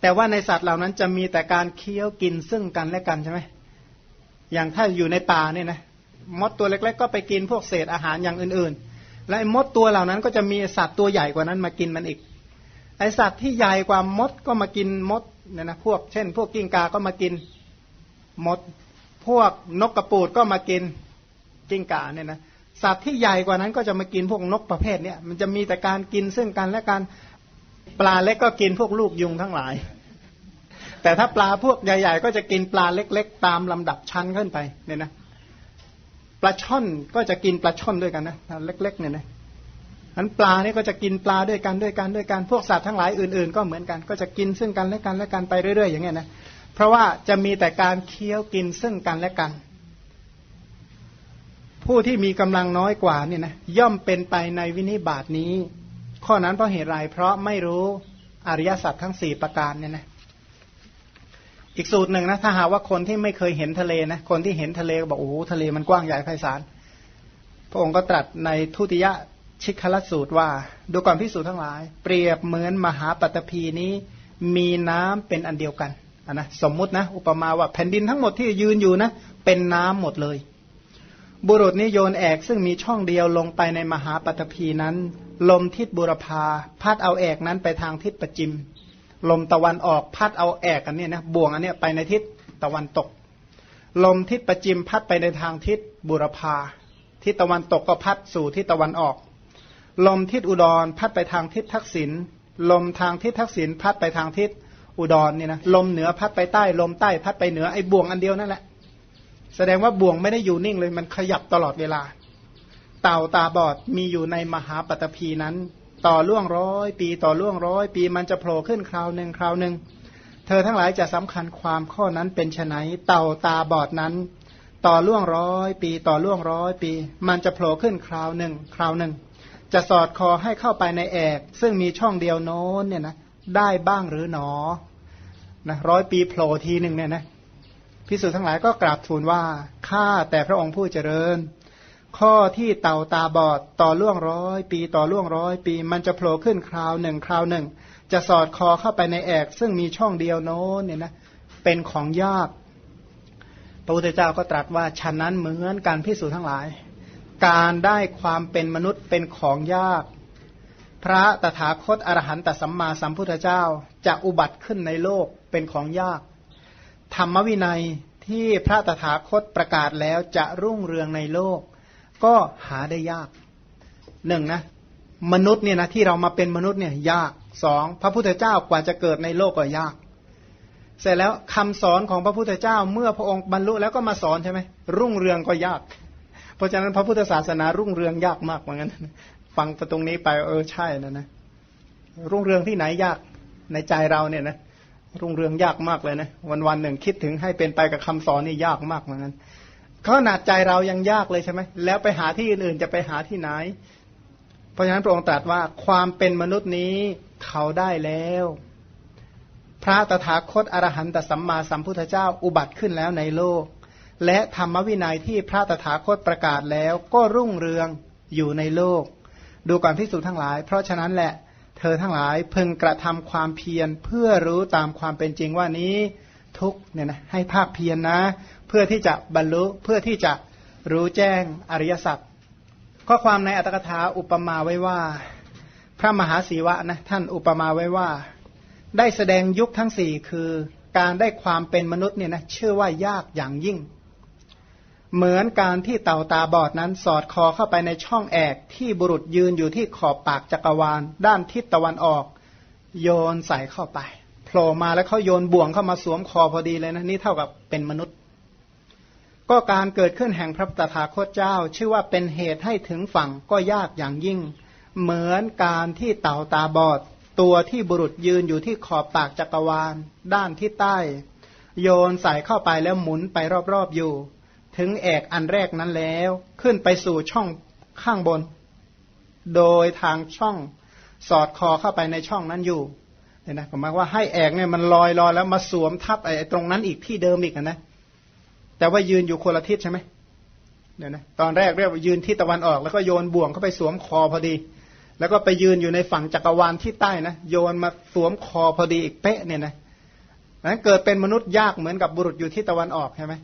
แต่ว่าในสัตว์เหล่านั้นจะมีแต่การเคี้ยวกินซึ่งกันและกันใช่ไหมอย่างถ้าอยู่ในป่าเนี่ยนะมดตัวเล็ก ๆ ก็ไปกินพวกเศษอาหารอย่างอื่นๆ และมดตัวเหล่านั้นก็จะมีสัตว์ตัวใหญ่กว่านั้นมากินมันอีกไอสัตว์ที่ใหญ่กว่ามดก็มากินมดเนี่ยนะพวกเช่น พวกกิ้งกาก็มากินมด พวกนกกระปูดก็มากินกิ้งกาเนี่ยนะสัตว์ที่ใหญ่กว่านั้นก็จะมากินพวกนกประเภทเนี้ยมันจะมีแต่การกินซึ่งกันและกัน ปลาเล็กก็กินพวกลูกยุงทั้งหลาย แต่ถ้าปลาพวกใหญ่ ๆ ก็จะกินปลาเล็ก ๆ ตามลำดับชั้นขึ้นไปเนี่ยนะปลาช่อนก็จะกินปลาช่อนด้วยกันนะเล็ก ๆ เนี่ยนะอันปลาเนี่ยก็จะกินปลาด้วยกันด้วยกันด้วยกันพวกสัตว์ทั้งหลายอื่นๆ ก็เหมือนกันก็จะกินซึ่งกันและกันและกันไปเรื่อยๆอย่างเงี้ยนะเพราะว่าจะมีแต่การเคี้ยวกินซึ่งกันและกัน ผู้ที่มีกำลังน้อยกว่าเนี่ยนะย่อมเป็นไปในวินิบาตนี้ ข้อนั้นเพราะเหตุไรเพราะไม่รู้อริยสัจทั้งสี่ประการเนี่ยนะอีกสูตรหนึ่งนะถ้าหาว่าคนที่ไม่เคยเห็นทะเลนะคนที่เห็นทะเลก็บอกโอ้ทะเลมันกว้างใหญ่ไพศาลพระองค์ก็ตรัสในทุติยชิคลสูตรว่า ดูก่อนพิสูจน์ทั้งหลาย เปรียบเหมือนมหาปัตภีนี้มีน้ำเป็นอันเดียวกันนนะสมมุตินะ อุปมาว่าแผ่นดินทั้งหมดที่ยืนอยู่นะ เป็นน้ำหมดเลย บุรุษนี้โยนแอกซึ่งมีช่องเดียวลงไปในมหาปัตภีนั้น ลมทิศบุรพาพัดเอาแอกนั้นไปทางทิศประจิม ลมตะวันออกพัดเอาแอกอันนี้นะบ่วงอันนี้ไปในทิศตะวันตก ลมทิศประจิมพัดไปในทางทิศบุรพาทิศตะวันตกก็พัดสู่ทิศตะวันออก ลมทิศอุดรพัดไปทางทิศทักษิณลมทางทิศทักษิณพัดไปทางทิศอุดรเนี่ยนะลมเหนือพัดไปใต้ ลมใต้พัดไปเหนือไอ้บ่วงอันเดียวนั่นแหละ แสดงว่าบ่วงไม่ได้อยู่นิ่งเลย มันขยับตลอดเวลา เต่าตาบอดมีอยู่ในมหาปฐพีนั้น ต่อล่วงร้อยปีต่อล่วงร้อยปีมันจะโผล่ขึ้นคราวหนึ่งคราวหนึ่งเธอทั้งหลายจะสำคัญความข้อนั้นเป็นไฉนเต่าตาบอดนั้น ต่อล่วงร้อยปีต่อล่วงร้อยปี มันจะโผล่ขึ้นคราวหนึ่งคราวหนึ่ง จะสอดคอให้เข้าไปในแอก ซึ่งมีช่องเดียวโน้นเนี่ยนะได้บ้างหรือหนอนะร้อยปีโผล่ทีหนึ่งเนี่ยนะ พิสุทั้งหลายก็กราบทูลว่าข้าแต่พระองค์ผู้เจริญ ข้อที่เต่าตาบอดต่อล่วงร้อยปีต่อล่วงร้อยปีมันจะโผล่ขึ้นคราวหนึ่งคราวหนึ่ง จะสอดคอเข้าไปในแอก ซึ่งมีช่องเดียวโน้นเนี่ยนะเป็นของยากพระพุทธเจ้าก็ตรัสว่าฉะนั้นเหมือนการพิสูจน์ทั้งหลาย การได้ความเป็นมนุษย์เป็นของยาก พระตถาคตอรหันตสัมมาสัมพุทธเจ้าจะอุบัติขึ้นในโลกเป็นของยาก ธรรมวินัยที่พระตถาคตประกาศแล้วจะรุ่งเรืองในโลก ก็หาได้ยากหนึ่งนะมนุษย์เนี่ยนะที่เรามาเป็นมนุษย์เนี่ยยากสองพระพุทธเจ้ากว่าจะเกิดในโลกก็ยาก เสร็จแล้วคำสอนของพระพุทธเจ้าเมื่อพระองค์บรรลุแล้วก็มาสอนใช่ไหมรุ่งเรืองก็ยาก เพราะฉะนั้นพระพุทธศาสนารุ่งเรืองยากมากเหมือนกันฟังไปตรงนี้ไปเออใช่นะนะรุ่งเรืองที่ไหนยากในใจเราเนี่ยนะ รุ่งเรืองยากมากเลยนะวันวันหนึ่งคิดถึงให้เป็นไปกับคำสอนนี่ยากมากเหมือนกันขนาดใจเรายังยากเลยใช่ไหมแล้วไปหาที่อื่นๆจะไปหาที่ไหน เพราะฉะนั้นพระองค์ตรัสว่าความเป็นมนุษย์นี้เขาได้แล้ว พระตถาคตอรหันตสัมมาสัมพุทธเจ้าอุบัติขึ้นแล้วในโลก และธรรมวินัยที่พระตถาคตประกาศแล้ว ก็รุ่งเรืองอยู่ในโลก ดูก่อนพิสูจน์ทั้งหลาย เพราะฉะนั้นแหละ เธอทั้งหลายพึงกระทำความเพียรเพื่อรู้ตามความเป็นจริงว่านี้ทุกเนี่ยนะให้ภาคเพียรนนะ เพื่อที่จะบรรลุเพื่อที่จะรู้แจ้งอริยสัจข้อความในอัตถกถาอุปมาไว้ว่า พระมหาศีวะนะท่านอุปมาไว้ว่า ได้แสดงยุคทั้งสี่คือ การได้ความเป็นมนุษย์เนี่ยนะเชื่อว่ายากอย่างยิ่ง เหมือนการที่เต่าตาบอดนั้นสอดคอเข้าไปในช่องแอกที่บุรุษยืนอยู่ที่ขอบปากจักรวาล ด้านทิศตะวันออก โยนใส่เข้าไปโผล่มาแล้วเขาโยนบ่วงเข้ามาสวมคอพอดีเลยนะนี่เท่ากับเป็นมนุษย์ ก็การเกิดขึ้นแห่งพระตถาคตเจ้า ชื่อว่าเป็นเหตุให้ถึงฝั่งก็ยากอย่างยิ่ง เหมือนการที่เต่าตาบอด ตัวที่บุรุษยืนอยู่ที่ขอบปากจักรวาล ด้านทิศใต้ โยนใส่เข้าไปแล้วหมุนไปรอบๆอยู่ ถึงแอกอันแรกนั้นแล้ว ขึ้นไปสู่ช่องข้างบน โดยทางช่องสอดคอเข้าไปในช่องนั้นอยู่เนี่ยนะผมหมายว่าให้แอกเนี่ยมันลอยลอยแล้วมาสวมทับไอ้ตรงนั้นอีกที่เดิมอีกนะ แต่ว่ายืนอยู่คนละทิศใช่ไหมเนี่ยนะตอนแรกเรียกว่ายืนที่ตะวันออกแล้วก็โยนบ่วงเข้าไปสวมคอพอดี แล้วก็ไปยืนอยู่ในฝั่งจักรวาลที่ใต้นะโยนมาสวมคอพอดีอีกเป๊ะเนี่ยนะนั้นเกิดเป็นมนุษย์ยากเหมือนกับบุรุษอยู่ที่ตะวันออกใช่ไหม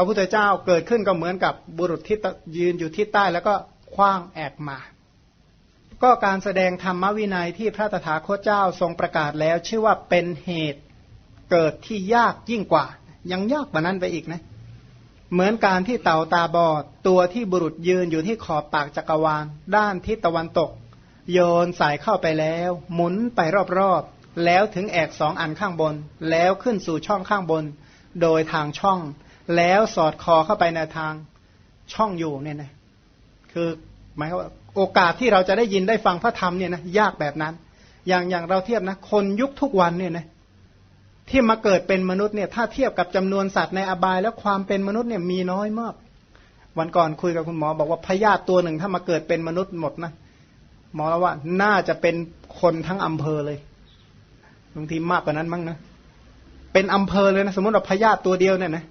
ระพุทธเจ้าเกิดขึ้นก็เหมือนกับบุรุษที่ยืนอยู่ที่ใต้แล้วก็คว้างแอกมา ก็การแสดงธรรมวินัยที่พระตถาคตเจ้าทรงประกาศแล้ว ชื่อว่าเป็นเหตุเกิดที่ยากยิ่งกว่า ยังยากกว่านั้นไปอีกนะ เหมือนการที่เต่าตาบอด ตัวที่บุรุษยืนอยู่ที่ขอบปากจักรวาล ด้านทิศตะวันตก โยนสายเข้าไปแล้ว หมุนไปรอบๆแล้วถึงแอกสองอันข้างบน แล้วขึ้นสู่ช่องข้างบน โดยทางช่อง แล้วสอดคอเข้าไปในทางช่องอยู่เนี่ยนะคือหมายว่าโอกาสที่เราจะได้ยินได้ฟังพระธรรมเนี่ยนะยากแบบนั้น อย่างอย่างเราเทียบนะ คนยุคทุกวันเนี่ยนะที่มาเกิดเป็นมนุษย์เนี่ยถ้าเทียบกับจำนวนสัตว์ในอบาย แล้วความเป็นมนุษย์เนี่ยมีน้อยมากวันก่อนคุยกับคุณหมอบอกว่าพยาธิตัวหนึ่งถ้ามาเกิดเป็นมนุษย์หมดนะหมอแล้วว่าน่าจะเป็นคนทั้งอำเภอเลยบางทีมากกว่านั้นมั้งนะเป็นอำเภอเลยนะสมมติว่าพยาธิตัวเดียวเนี่ยนะ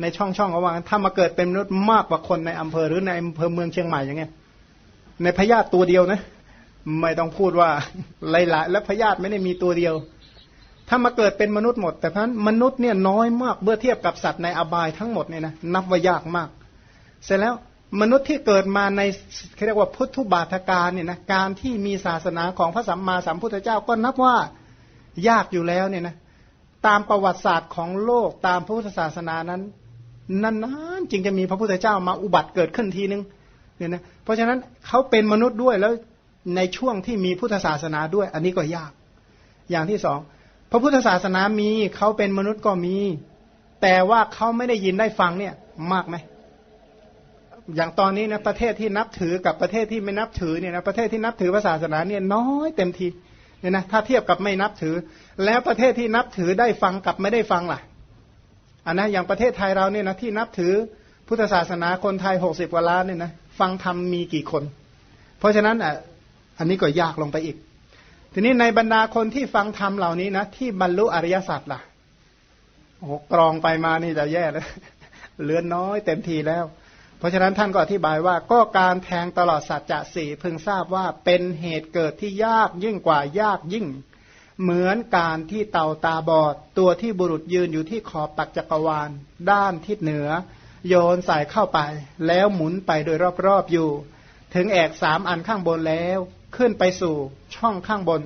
ในช่องช่องเขาว่าถ้ามาเกิดเป็นมนุษย์มากกว่าคนในอำเภอหรือในอำเภอเมืองเชียงใหม่อย่างเงี้ย ในพยาธิตัวเดียวนะ ไม่ต้องพูดว่าหลายๆและพยาธิไม่ได้มีตัวเดียว ถ้ามาเกิดเป็นมนุษย์หมด แต่เพราะนั้นมนุษย์เนี่ยน้อยมากเมื่อเทียบกับสัตว์ในอบายทั้งหมดเนี่ยนะนับว่ายากมาก เสร็จแล้วมนุษย์ที่เกิดมาในเรียกว่าพุทธบาทการเนี่ยนะการที่มีศาสนาของพระสัมมาสัมพุทธเจ้าก็นับว่ายากอยู่แล้วเนี่ยนะตามประวัติศาสตร์ของโลกตามพุทธศาสนานั้น นานๆจึงจะมีพระพุทธเจ้ามาอุบัติเกิดขึ้นทีนึงเนี่ยนะเพราะฉะนั้นเขาเป็นมนุษย์ด้วยแล้วในช่วงที่มีพุทธศาสนาด้วย อันนี้ก็ยาก อย่างที่สองพระพุทธศาสนามีเขาเป็นมนุษย์ก็มี แต่ว่าเขาไม่ได้ยินได้ฟังเนี่ยมากไหมอย่างตอนนี้นะประเทศที่นับถือกับประเทศที่ไม่นับถือเนี่ยนะประเทศที่นับถือศาสนาเนี่ยน้อยเต็มทีเนี่ยนะถ้าเทียบกับไม่นับถือ แล้วประเทศที่นับถือได้ฟังกับไม่ได้ฟังล่ะ อันนะอย่างประเทศไทยเราเนี่ยนะที่นับถือพุทธศาสนาคนไทยหกสิบกว่าล้านเนี่ยนะฟังธรรมมีกี่คน เพราะฉะนั้นอะอันนี้ก็ยากลงไปอีก ทีนี้ในบรรดาคนที่ฟังธรรมเหล่านี้นะที่บรรลุอริยสัจล่ะโอ้กรองไปมานี่จะแย่แล้วเลือนน้อยเต็มทีแล้ว เพราะฉะนั้นท่านก็อธิบายว่าก็การแทงตลอดสัจจะสี่พึงทราบว่าเป็นเหตุเกิดที่ยากยิ่งกว่ายากยิ่ง เหมือนการที่เต่าตาบอด ตัวที่บุรุษยืนอยู่ที่ขอบตักจักรวาล ด้านทิศเหนือ โยนใส่เข้าไป แล้วหมุนไปโดยรอบๆอยู่ ถึงแอกสามอันข้างบนแล้วขึ้นไปสู่ช่องข้างบน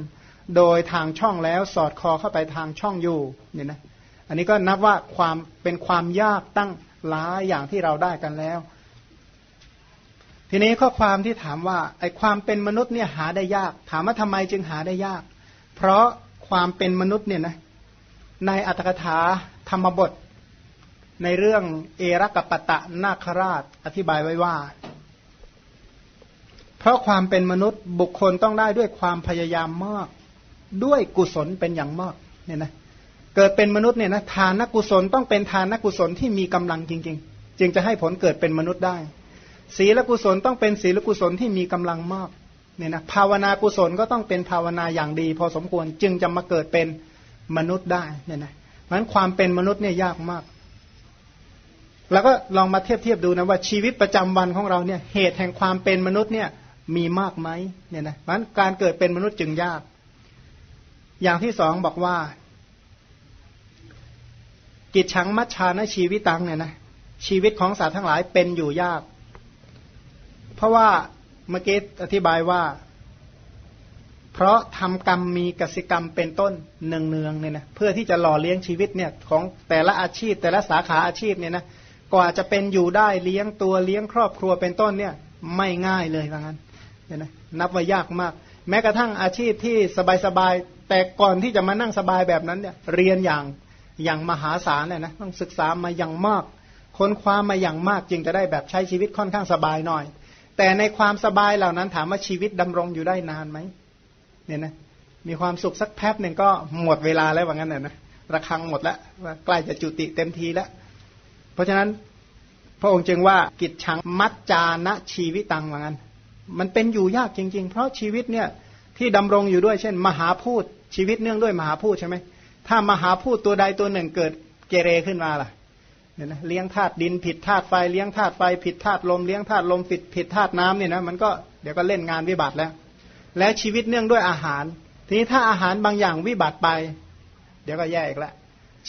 โดยทางช่องแล้วสอดคอเข้าไปทางช่องอยู่เนี่ยนะอันนี้ก็นับว่าความเป็นความยากตั้งหลายอย่างที่เราได้กันแล้ว ทีนี้ข้อความที่ถามว่าไอความเป็นมนุษย์เนี่ยหาได้ยาก ถามว่าทำไมจึงหาได้ยาก เพราะความเป็นมนุษย์เนี่ยนะในอัตถกถาธรรมบท ในเรื่องเอรักปตะนาคราชอธิบายไว้ว่า เพราะความเป็นมนุษย์บุคคลต้องได้ด้วยความพยายามมากด้วยกุศลเป็นอย่างมากเนี่ยนะเกิดเป็นมนุษย์เนี่ยนะทานนักกุศลต้องเป็นทานนักกุศลที่มีกำลังจริง ๆ จึงจะให้ผลเกิดเป็นมนุษย์ได้ ศีลกุศลต้องเป็นศีลกุศลที่มีกำลังมาก เนี่ยนะภาวนากุศลก็ต้องเป็นภาวนาอย่างดี พอสมควรจึงจะมาเกิดเป็นมนุษย์ได้เนี่ยนะเพราะฉะนั้นความเป็นมนุษย์เนี่ยยากมาก แล้วก็ลองมาเทียบเทียบดูนะว่าชีวิตประจำวันของเราเนี่ยเหตุแห่งความเป็นมนุษย์เนี่ยมีมากไหมเนี่ยนะเพราะฉะนั้นการเกิดเป็นมนุษย์จึงยาก อย่างที่สองบอกว่า กิจชังมัชชานชีวิตตังเนี่ยนะชีวิตของสัตว์ทั้งหลายเป็นอยู่ยาก เพราะว่า เมื่อกี้อธิบายว่า เพราะทำกรรมมีกสิกรรมเป็นต้นเนืองๆเนี่ยนะเพื่อที่จะหล่อเลี้ยงชีวิตเนี่ยของแต่ละอาชีพ แต่ละสาขาอาชีพเนี่ยนะกว่าจะเป็นอยู่ได้เลี้ยงตัวเลี้ยงครอบครัวเป็นต้นเนี่ย ไม่ง่ายเลยว่างั้นเนี่ยนะนับว่ายากมาก แม้กระทั่งอาชีพที่สบายๆแต่ก่อนที่จะมานั่งสบายแบบนั้นเนี่ยเรียนอย่างอย่างมหาศาลเนี่ยนะต้องศึกษามาอย่างมาก ค้นคว้ามาอย่างมากจึงจะได้แบบใช้ชีวิตค่อนข้างสบายหน่อย แต่ในความสบายเหล่านั้นถามว่าชีวิตดำรงอยู่ได้นานไหมเนี่ยนะมีความสุขสักแป๊บหนึ่งก็หมดเวลาแล้วว่างั้นน่ะนะระคังหมดแล้วใกล้จะจุติเต็มทีแล้ว เพราะฉะนั้นพระองค์จึงว่ากิจชังมัจจานะชีวิตตังว่างั้น มันเป็นอยู่ยากจริง ๆ เพราะชีวิตเนี่ยที่ดำรงอยู่ด้วยเช่น มหาพูดชีวิตเนื่องด้วยมหาพูดใช่ไหมถ้ามหาพูดตัวใดตัวหนึ่งเกิดเกเรขึ้นมาล่ะ เนี่ยนะเลี้ยงธาตุดินผิดธาตุไฟเลี้ยงธาตุไฟผิดธาตุลมเลี้ยงธาตุลมผิดผิดธาตุน้ำเนี่ยนะมันก็เดี๋ยวก็เล่นงานวิบัติแล้ว และชีวิตเนื่องด้วยอาหาร ทีนี้ถ้าอาหารบางอย่างวิบัติไป เดี๋ยวก็แย่อีกแล้ว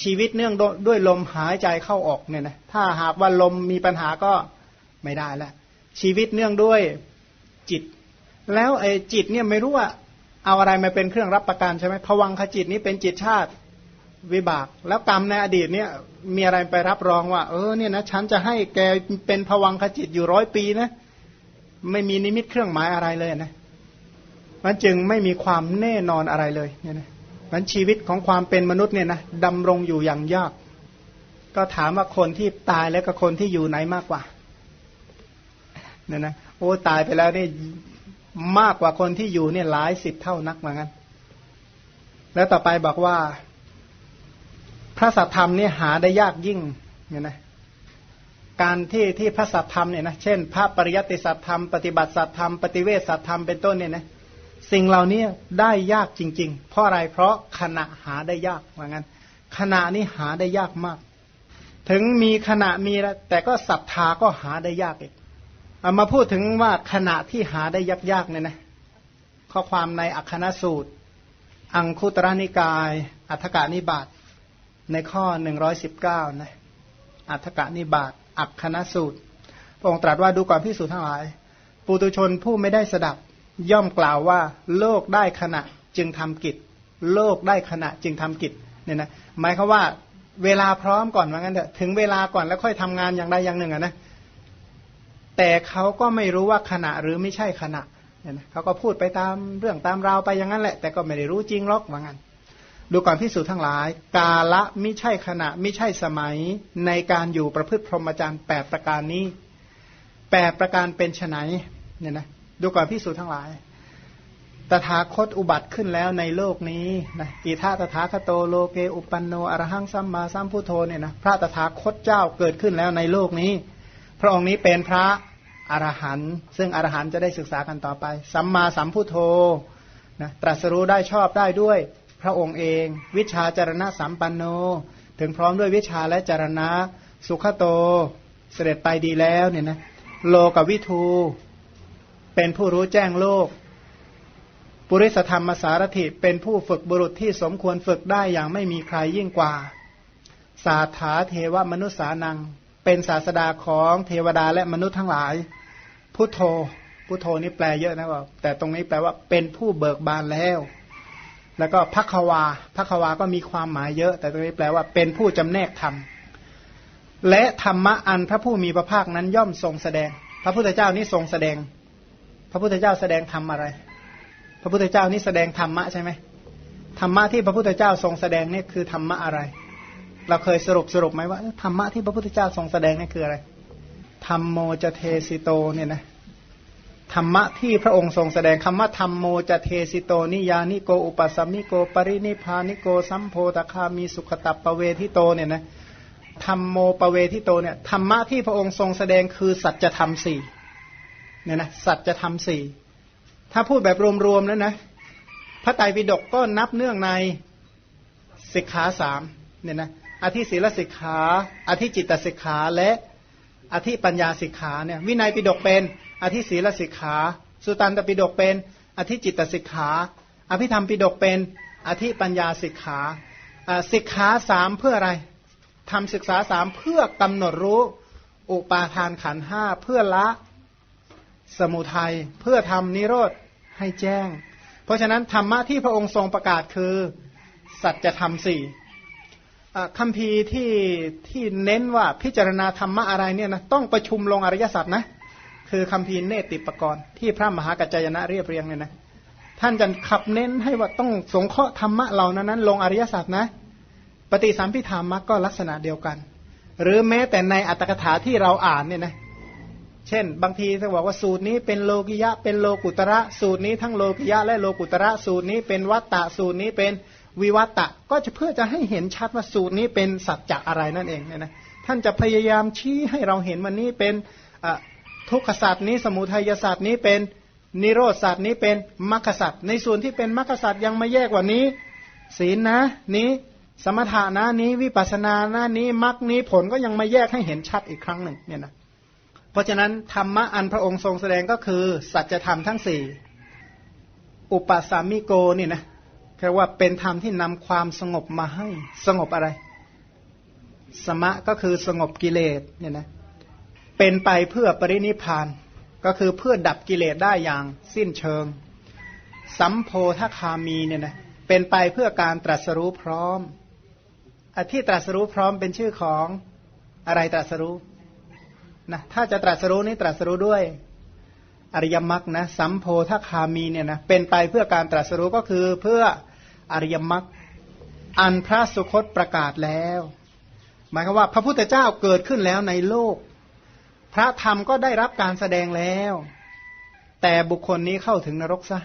ชีวิตเนื่องด้วยลมหายใจเข้าออกเนี่ยนะถ้าหากว่าลมมีปัญหาก็ไม่ได้แล้วชีวิตเนื่องด้วยจิต แล้วไอ้จิตเนี่ยไม่รู้ว่าเอาอะไรมาเป็นเครื่องรับประกันใช่ไหมผวังขจิตนี้เป็นจิตชาติ วิบากแล้วกรรมในอดีตเนี่ยมีอะไรไปรับรองว่า เออเนี่ยนะฉันจะให้แกเป็นผวังขจิตอยู่ร้อยปีนะไม่มีนิมิตเครื่องหมายอะไรเลยนะมันจึงไม่มีความแน่นอนอะไรเลยเนี่ยนะมันชีวิตของความเป็นมนุษย์เนี่ยนะดำรงอยู่อย่างยาก ก็ถามว่าคนที่ตายแล้วกับคนที่อยู่ไหนมากกว่าเนี่ยนะโอ้ตายไปแล้วนี่มากกว่าคนที่อยู่เนี่ยหลายสิบเท่านักเหมือนกันแล้วต่อไปบอกว่า ระสัทธรรมเนี่ยหาได้ยากยิ่งเนี่ยนะการที่ที่พระสัทธรรมเนี่ยนะเช่น พระปริยัติสัทธรรมปฏิบัติสัทธรรมปฏิเวสสัทธรรมเป็นต้นเนี่ยนะสิ่งเหล่านี้ได้ยากจริง ๆ เพราะอะไรเพราะขณะหาได้ยากเหมือนกันขณะนี้หาได้ยากมาก ถึงมีขณะมีแล้วแต่ก็ศรัทธาก็หาได้ยากอีกเอามาพูดถึงว่าขณะที่หาได้ยากๆเนี่ยนะข้อความในอัคคณสูตร อังคุตรนิกาย อัฏฐกานิบาต ในข้อหนึ่งร้อยสิบเก้านะอัฏฐกนิบาตอัคคณสูตร พระองค์ตรัสว่าดูก่อนพิสูจน์ทั้งหลาย ปุตุชนผู้ไม่ได้สดับ ย่อมกล่าวว่า โลกได้ขณะจึงทำกิจ โลกได้ขณะจึงทำกิจเนี่ยนะหมายคือว่าเวลาพร้อมก่อนว่างั้นเถอะถึงเวลาก่อนแล้วค่อยทำงานอย่างใดอย่างหนึ่งอะนะแต่เขาก็ไม่รู้ว่าขณะหรือไม่ใช่ขณะเนี่ยนะเขาก็พูดไปตามเรื่องตามราวไปอย่างนั้นแหละ แต่ก็ไม่ได้รู้จริงหรอกว่างั้น ดูก่อนพิสูจน์ทั้งหลาย กาละไม่ใช่ขณะไม่ใช่สมัยในการอยู่ประพฤติพรหมจรรย์แปดประการนี้แปดประการเป็นไฉนเนี่ยนะดูก่อนพิสูจน์ทั้งหลาย ตถาคตอุบัติขึ้นแล้วในโลกนี้นะอีธาตถาคโตโลเกอุปันโนอรหังสัมมาสัมพุทโธเนี่ยนะพระตถาคตเจ้าเกิดขึ้นแล้วในโลกนี้ พระองค์นี้เป็นพระอรหันต์ซึ่งอรหันต์จะได้ศึกษากันต่อไป สัมมาสัมพุทโธนะตรัสรู้ได้ชอบได้ด้วย พระองค์เอง วิชาจารณะสัมปันโน ถึงพร้อมด้วยวิชาและจารณะ สุขโต เสด็จไปดีแล้วเนี่ยนะโลกวิทู เป็นผู้รู้แจ้งโลก ปุริสธรรมสารถิเป็นผู้ฝึกบุรุษที่สมควรฝึกได้อย่างไม่มีใครยิ่งกว่า สาถาเทวมนุษสานัง เป็นศาสดาของเทวดาและมนุษย์ทั้งหลาย พุทโธพุทโธนี่แปลเยอะนะว่าแต่ตรงนี้แปลว่าเป็นผู้เบิกบานแล้ว แล้วก็พักวาพักวาก็มีความหมายเยอะ แต่ตรงนี้แปลว่าเป็นผู้จำแนกธรรม และธรรมะอันพระผู้มีพระภาคนั้นย่อมทรงแสดง พระพุทธเจ้านี่ทรงแสดง พระพุทธเจ้าแสดงธรรมอะไร พระพุทธเจ้านี่แสดงธรรมะใช่ไหมธรรมะที่พระพุทธเจ้าทรงแสดงนี่คือธรรมะอะไร เราเคยสรุปสรุปไหมว่าธรรมะที่พระพุทธเจ้าทรงแสดงนี่คืออะไรธรรมโมจเทสิโตเนี่ยนะ ธรรมะที่พระองค์ทรงแสดงคำว่าธรรมโมจะเทสิโตนิยานิโกอุปสัมมิโก ปรินิพานิโกสัมโพตคามีสุขตับปเวทิโตเนี่ยนะธรรมโมปเวทิโตเนี่ยธรรมะที่พระองค์ทรงแสดงคือสัจธรรมสี่เนี่ยนะสัจธรรมสี่ถ้าพูดแบบรวมๆแล้วนะพระไตรปิฎกก็นับเนื่องในสิกขาสามเนี่ยนะอธิศีลสิกขา อธิจิตสิกขาและอธิปัญญาสิกขาเนี่ยวินัยปิฎกเป็น อธิศีลสิกขาสุตันตปิฎกเป็นอธิจิตสิกขา อภิธรรมปิฎกเป็นอธิปัญญาสิกขาสิกขาสามเพื่ออะไรทำศึกษาสามเพื่อกำหนดรู้ อุปาทานขันห้าเพื่อละสมุทัยเพื่อทำนิโรธให้แจ้ง เพราะฉะนั้นธรรมะที่พระองค์ทรงประกาศคือ สัจธรรมสี่คำพีที่ที่เน้นว่าพิจารณาธรรมะอะไรเนี่ยนะต้องประชุมลงอริยสัจนะ คือคำพีเนติปกรณ์ที่พระมหากัจจายนะเรียบเรียงเนี่ยนะท่านจะขับเน้นให้ว่าต้องสงเคราะห์ธรรมะเหล่านั้น ลงอริยสัจนะปฏิสัมพิธามักก็ลักษณะเดียวกัน หรือแม้แต่ในอัตถกถาที่เราอ่านเนี่ยนะเช่น บางทีจะบอกว่าสูตรนี้เป็นโลกิยะ เป็นโลกุตระ สูตรนี้ทั้งโลกิยะ และโลกุตระ สูตรนี้เป็นวัตตะสูตรนี้เป็นวิวัตะก็จะเพื่อจะให้เห็นชัดว่าสูตรนี้เป็นสัจจะอะไรนั่นเองเนี่ยนะท่านจะพยายามชี้ให้เราเห็นวันนี้เป็น ทุกขศาสตร์นี้สมุทัยศาสตร์นี้เป็นนิโรธศาสตร์นี้เป็นมรรคศาสตร์ในส่วนที่เป็นมรรคศาสตร์ยังไมาแยกกว่านี้ ศีลนะนี้สมถานะนี้วิปัสสนานะนี้มรรคนี้ผลก็ยังไมาแยกให้เห็นชัดอีกครั้งหนึ่งเนี่ยนะเพราะฉะนั้นธรรมะอันพระองค์ทรงแสดงก็คือ สัจธรรมทั้งสี่อุปสามิโกนี่นะเรียกว่าเป็นธรรมที่นำความสงบมาให้สงบอะไรสสมะก็คือสงบกิเลสเนี่ยนะ เป็นไปเพื่อปรินิพาน ก็คือเพื่อดับกิเลสได้อย่างสิ้นเชิง สัมโพธคามีเนี่ยนะเป็นไปเพื่อการตรัสรู้พร้อมอที่ตรัสรู้พร้อมเป็นชื่อของอะไรตรัสรู้นะถ้าจะตรัสรู้นี่ตรัสรู้ด้วยอริยมรรคนะสัมโพธคามีเนี่ยนะเป็นไปเพื่อการตรัสรู้ก็คือเพื่ออริยมรรคอันพระสุคตประกาศแล้ว หมายความว่าพระพุทธเจ้าเกิดขึ้นแล้วในโลก พระธรรมก็ได้รับการแสดงแล้ว แต่บุคคลนี้เข้าถึงนรกซะ